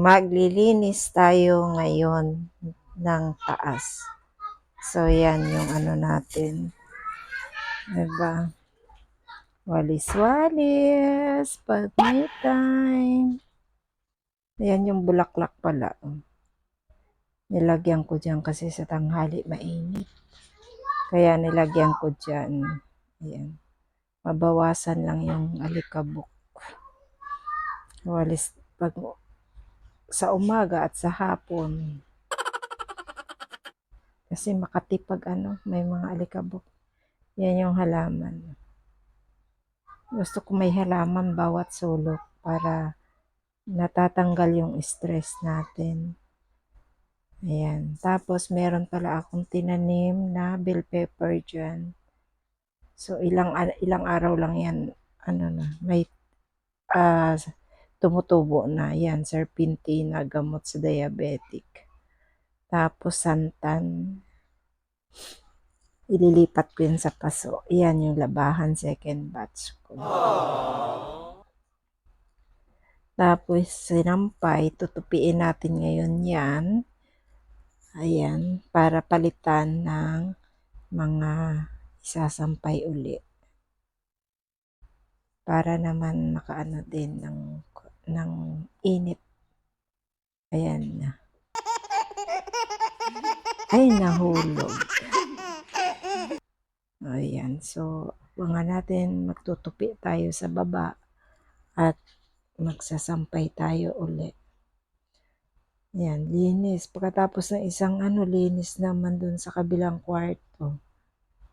Maglilinis tayo ngayon ng taas. So, yan yung ano natin. Diba? Walis-walis. Pag may time. Ayan yung bulaklak pala. Nilagyan ko dyan kasi sa tanghali mainit. Kaya nilagyan ko dyan. Ayan. Mabawasan lang yung alikabok. Walis pag sa umaga at sa hapon. Kasi makatipag ano, may mga alikabok. Yan yung halaman. Gusto ko may halaman bawat sulok para natatanggal yung stress natin. Ayan. Tapos, meron pala akong tinanim na bell pepper dyan. So, ilang, ilang araw lang yan. Ano na, may uh, tumutubo na. Yan, serpentina, gamot sa diabetic. Tapos, santan. Ililipat ko yan sa paso. Yan yung labahan, second batch ko. Tapos, sinampay, tutupiin natin ngayon yan. Ayan, para palitan ng mga isasampay uli. Para naman makaano din ng, ng init. Ayan na. Ay, nahulog. Ayan, so, mga natin magtutupi tayo sa baba at magsasampay tayo uli. Yan, linis. Pagkatapos ng isang ano, linis naman dun sa kabilang kwarto.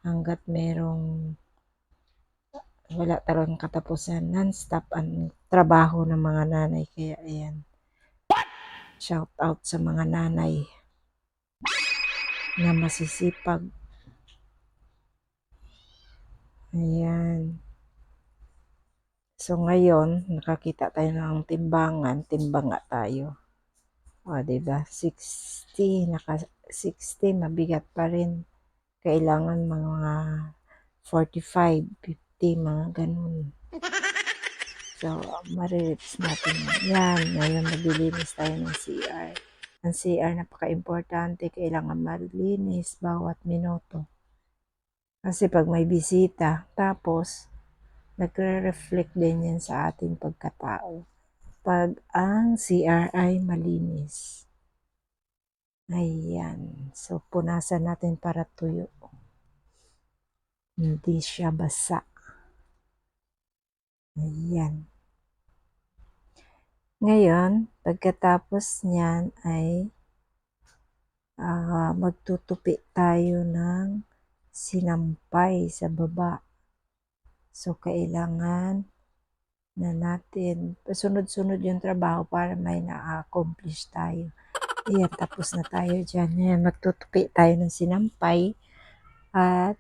Hanggat merong wala talagang katapusan. Non-stop ang trabaho ng mga nanay. Kaya ayan. Shout out sa mga nanay na masisipag. Ayan. So ngayon, nakakita tayo ng timbangan, timbanga tayo. O, ba diba? 60, naka 60, mabigat pa rin. Kailangan mga 45, 50, mga ganun. So, maririps natin. Yan, ngayon maglilinis tayo ng CR. Ang CR, napaka-importante. Kailangan malinis bawat minuto. Kasi pag may bisita, tapos, nagre-reflect din yan sa ating pagkatao pag ang CR ay malinis. Ayan. So, punasan natin para tuyo. Hindi siya basa. Ayan. Ngayon, pagkatapos niyan ay uh, magtutupi tayo ng sinampay sa baba. So, kailangan na natin. Sunod-sunod yung trabaho para may na-accomplish tayo. Ayan, tapos na tayo dyan. Ayan, magtutupi tayo ng sinampay. At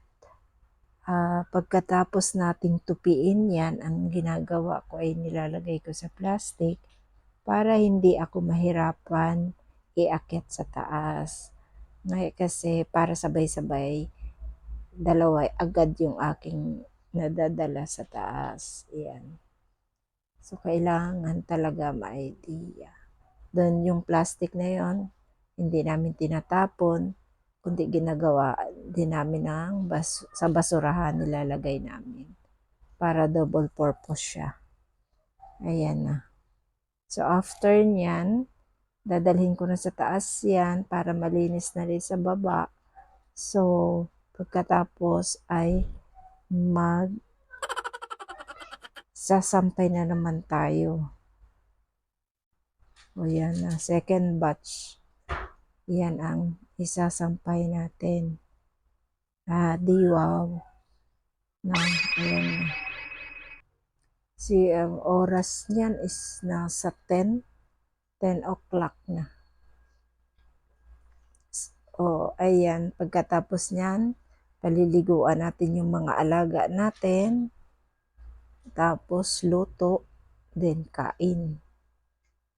uh, pagkatapos nating tupiin yan, ang ginagawa ko ay nilalagay ko sa plastic para hindi ako mahirapan iakyat sa taas. Ngayon kasi para sabay-sabay, dalawa agad yung aking nadadala sa taas. Ayan. So, kailangan talaga ma-idea. Doon yung plastic na yon hindi namin tinatapon, kundi ginagawa din namin ng bas sa basurahan nilalagay namin para double purpose siya. Ayan na. So, after nyan, dadalhin ko na sa taas yan para malinis na rin sa baba. So, pagkatapos ay mag sasampay na naman tayo. O yan na, second batch. Yan ang isasampay natin. Ah, di wow. Na, ayan. Si um, oras niyan is nasa 10. 10 o'clock na. O, ayan. Pagkatapos niyan, paliliguan natin yung mga alaga natin. Tapos luto, then kain.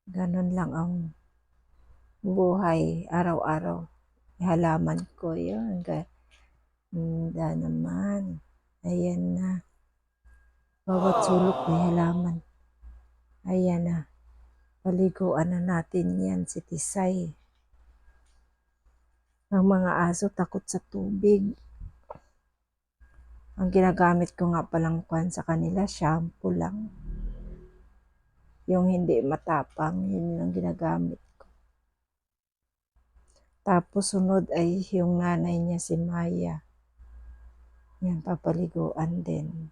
Ganon lang ang buhay araw-araw. Halaman ko yun. Ganda naman. Ayan na. Bawat sulok may halaman. Ayan na. Paliguan na natin yan si Tisay. Ang mga aso takot sa tubig. Ang ginagamit ko nga palang kwan sa kanila, shampoo lang. Yung hindi matapang, yun ang ginagamit. Tapos sunod ay yung nanay niya si Maya. Yan, papaliguan din.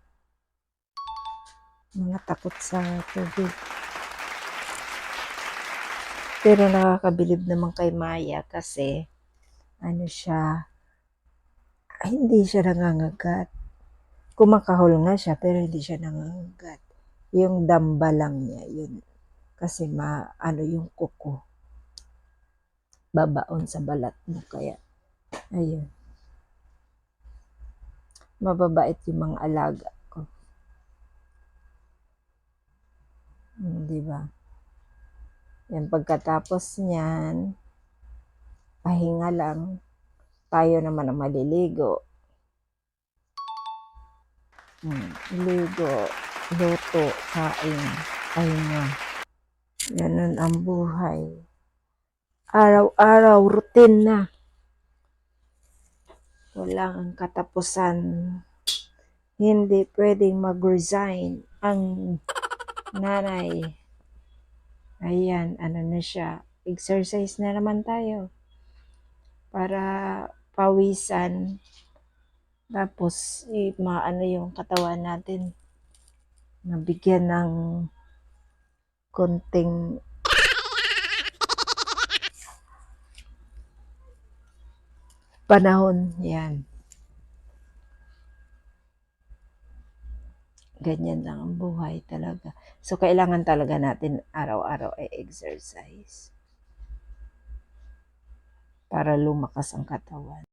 Mga takot sa tubig. Pero nakakabilib naman kay Maya kasi ano siya, hindi siya nangangagat. Kumakahol nga siya pero hindi siya nangangagat. Yung damba lang niya, yun. Kasi ma, ano yung kuko. Babaon sa balat mo kaya. Ayun. Mababait yung mga alaga ko. Hmm, di ba? Yan pagkatapos niyan, pahinga lang. Tayo naman ang maliligo. Hmm, ligo, luto, kain, pahinga. Ganun ang buhay. Araw-araw, routine na. Walang katapusan. Hindi pwedeng mag-resign ang nanay. Ayan, ano na siya. Exercise na naman tayo. Para pawisan. Tapos, eh, maano yung katawan natin. Nabigyan ng konting panahon. Yan. Ganyan lang ang buhay talaga. So, kailangan talaga natin araw-araw ay exercise. Para lumakas ang katawan.